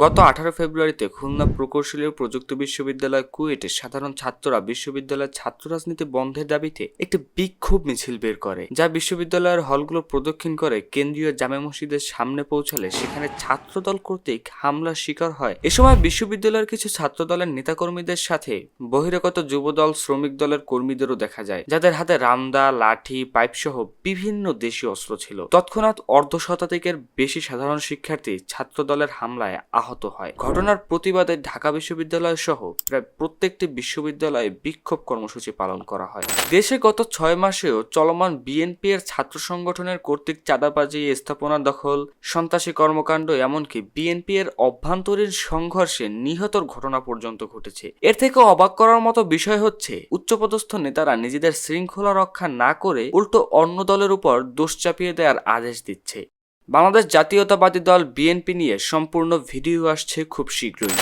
গত আঠারো ফেব্রুয়ারিতে খুলনা প্রকৌশলী ও প্রযুক্তি বিশ্ববিদ্যালয় কুয়েটে সাধারণ ছাত্ররা বিশ্ববিদ্যালয়ের ছাত্র রাজনীতি বন্ধের দাবিতে একটি বিক্ষোভ মিছিল বের করে, যা বিশ্ববিদ্যালয়ের হলগুলো প্রদক্ষিণ করে কেন্দ্রীয় জামে মসজিদের সামনে পৌঁছালে সেখানে ছাত্রদল কর্তৃক হামলার শিকার হয়। এ সময় বিশ্ববিদ্যালয়ের কিছু ছাত্রদলের নেতাকর্মীদের সাথে বহিরাগত যুবদল, শ্রমিক দলের কর্মীদেরও দেখা যায়, যাদের হাতে রামদা, লাঠি পাইপ সহ বিভিন্ন দেশীয় অস্ত্র ছিল। তৎক্ষণাৎ অর্ধ শতাধিকের বেশি সাধারণ শিক্ষার্থী ছাত্রদলের হামলায় আহত হয়। ঘটনার প্রতিবাদে ঢাকা বিশ্ববিদ্যালয় সহ প্রায় প্রত্যেকটি বিশ্ববিদ্যালয়ে বিক্ষোভ কর্মসূচি পালন করা হয়। দেশে গত ছয় মাসেও চলমান বিএনপি এর ছাত্র সংগঠনের কর্তৃক চাঁদাবাজি, স্থাপনা দখল, সন্ত্রাসী কর্মকাণ্ড এমনকি বিএনপি এর অভ্যন্তরীণ সংঘর্ষে নিহতর ঘটনা পর্যন্ত ঘটেছে। এর থেকে অবাক করার মতো বিষয় হচ্ছে, উচ্চপদস্থ নেতারা নিজেদের শৃঙ্খলা রক্ষা না করে উল্টো অন্য দলের উপর দোষ চাপিয়ে দেওয়ার আদেশ দিচ্ছে। বাংলাদেশ জাতীয়তাবাদী দল বিএনপি নিয়ে সম্পূর্ণ ভিডিও আসছে খুব শীঘ্রই।